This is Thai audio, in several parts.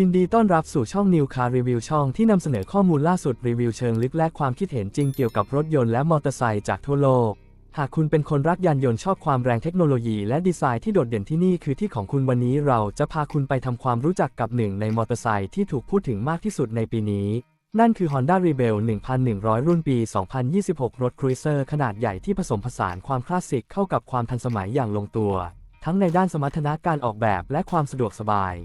ยินดีต้อนรับสู่ช่อง New Car Review ช่องที่นำเสนอข้อมูลล่าสุดรีวิวเชิงลึกและความคิดเห็นจริงเกี่ยวกับรถยนต์และมอเตอร์ไซค์จากทั่วโลก หากคุณเป็นคนรักยานยนต์ชอบความแรงเทคโนโลยีและดีไซน์ที่โดดเด่นที่นี่คือที่ของคุณวันนี้เราจะพาคุณไปทำความรู้จักกับหนึ่งในมอเตอร์ไซค์ที่ถูกพูดถึงมากที่สุดในปีนี้ นั่นคือ Honda Rebel 1100 รุ่นปี 2026 รถครูเซอร์ขนาดใหญ่ที่ผสมผสานความคลาสสิกเข้ากับความทันสมัยอย่างลงตัว ทั้งในด้านสมรรถนะการออกแบบและความสะดวกสบาย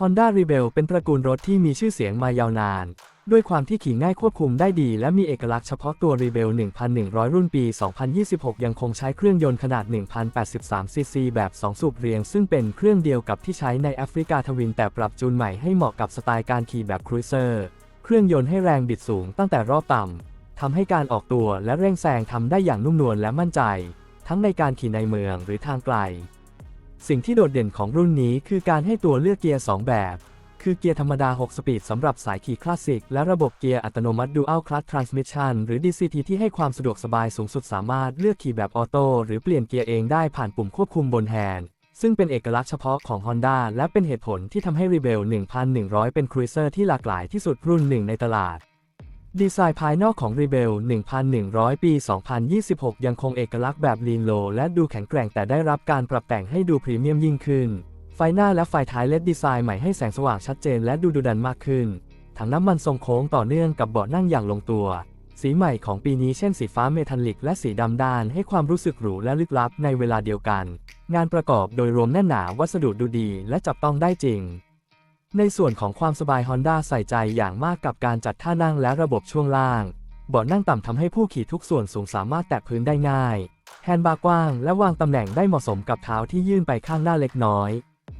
Honda Rebel เป็นตระกูลรถที่มีชื่อเสียงมายาวนาน ด้วยความที่ขี่ง่ายควบคุมได้ดี และมีเอกลักษณ์เฉพาะตัว Rebel 1100 รุ่นปี 2026 ยังคงใช้เครื่องยนต์ขนาด 1083 ซีซีแบบ 2 สูบเรียง ซึ่งเป็นเครื่องเดียวกับที่ใช้ในแอฟริกาทวิน แต่ปรับจูนใหม่ให้เหมาะกับสไตล์การขี่แบบครูเซอร์ เครื่องยนต์ให้แรงบิดสูงตั้งแต่รอบต่ำทำให้การออกตัวและเร่งแซงทำได้อย่างนุ่มนวลและมั่นใจ ทั้งในการขี่ในเมืองหรือทางไกล สิ่งที่โดดเด่นของรุ่นนี้คือการให้ตัวเลือกเกียร์ 2 แบบ คือเกียร์ธรรมดา 6 สปีดสำหรับสายขี่คลาสสิก และระบบเกียร์อัตโนมัติ Dual Clutch Transmission หรือ DCT ที่ให้ความสะดวกสบายสูงสุดสามารถเลือกขี่แบบออโต้หรือเปลี่ยนเกียร์เองได้ผ่านปุ่มควบคุมบนแฮนด์ซึ่งเป็นเอกลักษณ์เฉพาะของ Honda และเป็นเหตุผลที่ทำให้ Rebel 1100 เป็นครูเซอร์ที่หลากหลายที่สุดรุ่นหนึ่งในตลาด ดีไซน์ภายนอกของ Rebel 1100 ปี 2026 ยังคงเอกลักษณ์แบบลีนโลและดูแข็งแกร่งแต่ได้รับการปรับแต่งให้ดูพรีเมียมยิ่งขึ้น ไฟหน้าและไฟท้ายเลดดีไซน์ใหม่ให้แสงสว่างชัดเจนและดูดุดันมากขึ้น ถังน้ำมันทรงโค้งต่อเนื่องกับเบาะนั่งอย่างลงตัว สีใหม่ของปีนี้เช่นสีฟ้าเมทัลลิกและสีดำด้านให้ความรู้สึกหรูและลึกลับในเวลาเดียวกัน งานประกอบโดยรวมแน่นหนาวัสดุดูดีและจับต้องได้จริง ในส่วนของความสบาย Honda ใส่ใจอย่างมากกับการจัดท่านั่งและระบบช่วงล่าง เบาะนั่งต่ำทำให้ผู้ขี่ทุกส่วนสูงสามารถแตะพื้นได้ง่าย แฮนด์บาร์กว้างและวางตำแหน่งได้เหมาะสมกับเท้าที่ยื่นไปข้างหน้าเล็กน้อย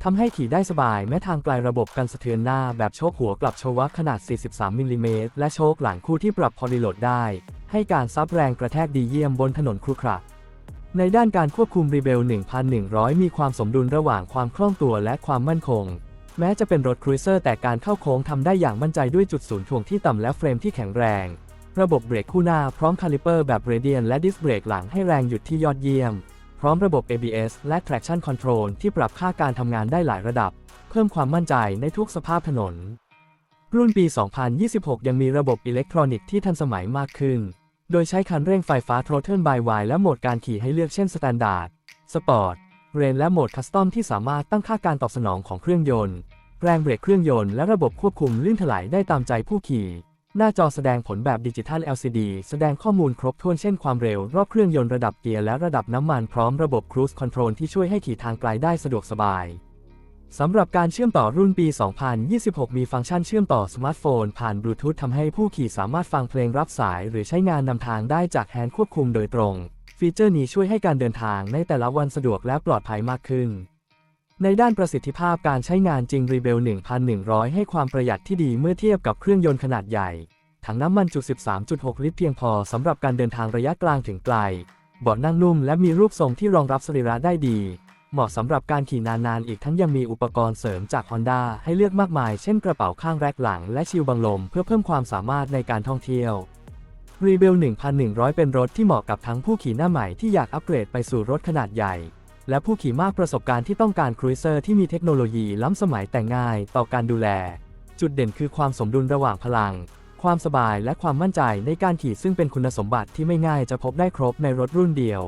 ทำให้ขี่ได้สบายแม้ทางไกลระบบกันสะเทือนหน้าแบบโชคหัวกลับโชวักขนาด 43มิลลิเมตรและโชคหลังคู่ที่ปรับพอลิโหลดได้ ให้การซับแรงกระแทกดีเยี่ยมบนถนนครุขระในด้านการควบคุม Rebel 1100 มีความสมดุลระหว่างความคล่องตัวและความมั่นคง แม้จะเป็นรถครูเซอร์แต่การเข้าโค้งทำได้อย่างมั่นใจด้วยจุดศูนย์ถ่วงที่ต่ำและเฟรมที่แข็งแรง ระบบเบรกคู่หน้าพร้อมคาลิเปอร์แบบเรเดียนและดิสเบรกหลังให้แรงหยุดที่ยอดเยี่ยม พร้อมระบบ ABS และ Traction Control ที่ปรับค่าการทำงานได้หลายระดับ เพิ่มความมั่นใจในทุกสภาพถนน รุ่นปี 2026 ยังมีระบบอิเล็กทรอนิกส์ที่ทันสมัยมากขึ้น โดยใช้คันเร่งไฟฟ้า Throttle by Wire และโหมดการขี่ให้เลือกเช่น Standard Sport Rain และโหมด Custom ที่สามารถตั้งค่าการตอบสนองของเครื่องยนต์ แรงเบรกเครื่องยนต์และระบบควบคุมลื่นถลายได้ตามใจผู้ขี่ หน้าจอแสดงผลแบบดิจิทัล LCD แสดงข้อมูลครบถ้วนเช่นความเร็ว รอบเครื่องยนต์ระดับเกียร์และระดับน้ำมันพร้อมระบบ Cruise Control ที่ช่วยให้ขี่ทางไกลได้สะดวกสบายสำหรับการเชื่อมต่อรุ่นปี 2026 มีฟังก์ชันเชื่อมต่อสมาร์ทโฟน ผ่านบลูทูธทำให้ผู้ขี่สามารถฟังเพลงรับสาย หรือใช้งานนำทางได้จากแฮนด์ควบคุมโดยตรง ฟีเจอร์นี้ช่วยให้การเดินทางในแต่ละวันสะดวกและปลอดภัยมากขึ้น ในด้านประสิทธิภาพการใช้งานจริง Rebel 1100 ให้ความประหยัดที่ดีเมื่อเทียบกับเครื่องยนต์ขนาดใหญ่ ถังน้ำมันจุด 13.6 ลิตรเพียงพอสำหรับการเดินทางระยะกลางถึงไกลเบาะนั่งนุ่มและมีรูปทรงที่รองรับสรีระได้ดี เหมาะสำหรับการขี่นานๆ อีกทั้งยังมีอุปกรณ์เสริมจาก Honda ให้เลือกมากมาย เช่นกระเป๋าข้างแรกหลังและชิลบังลม เพื่อเพิ่มความสามารถในการท่องเที่ยว Rebel 1100 เป็นรถที่เหมาะกับทั้งผู้ขี่หน้าใหม่ที่อยากอัปเกรดไปสู่รถขนาดใหญ่ และผู้ขี่มากประสบการณ์ที่ต้องการครูเซอร์ที่มีเทคโนโลยีล้ำสมัยแต่ง่ายต่อการดูแล จุดเด่นคือความสมดุลระหว่างพลัง ความสบายและความมั่นใจในการขี่ซึ่งเป็นคุณสมบัติที่ไม่ง่ายจะพบได้ครบในรถรุ่นเดียว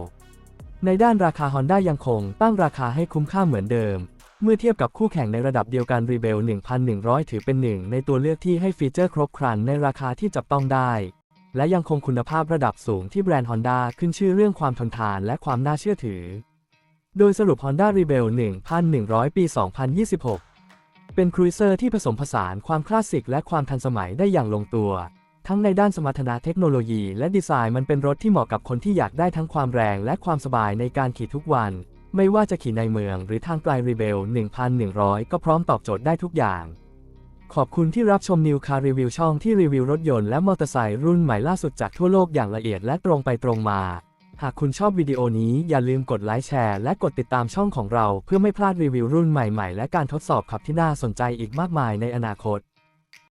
ในด้านราคา Honda ยังคงตั้งราคาให้คุ้มค่าเหมือนเดิมเมื่อเทียบกับคู่แข่งในระดับเดียวกัน Rebel 1100 ถือเป็นหนึ่งในตัวเลือกที่ให้ฟีเจอร์ครบครันในราคาที่จับต้องได้ และยังคงคุณภาพระดับสูงที่แบรนด์ Honda ขึ้นชื่อเรื่องความทนทานและความน่าเชื่อถือ โดยสรุป Honda Rebel 1100 ปี 2026 เป็นครูเซอร์ที่ผสมผสานความคลาสสิกและความทันสมัยได้อย่างลงตัว ทั้งในด้านสมรรถนะเทคโนโลยีและดีไซน์มันเป็นรถที่เหมาะกับคนที่อยากได้ทั้งความแรงและความสบายในการขี่ทุกวัน ไม่ว่าจะขี่ในเมืองหรือทางไกล Rebel 1100 ก็พร้อมตอบโจทย์ได้ทุกอย่าง ขอบคุณที่รับชม New Car Review ช่องที่รีวิวรถยนต์และมอเตอร์ไซค์รุ่นใหม่ล่าสุดจากทั่วโลกอย่างละเอียดและตรงไปตรงมา หากคุณชอบวิดีโอนี้อย่าลืมกดไลค์แชร์และกดติดตามช่องของเราเพื่อไม่พลาดรีวิวรุ่นใหม่ๆ และการทดสอบขับที่น่าสนใจอีกมากมายในอนาคต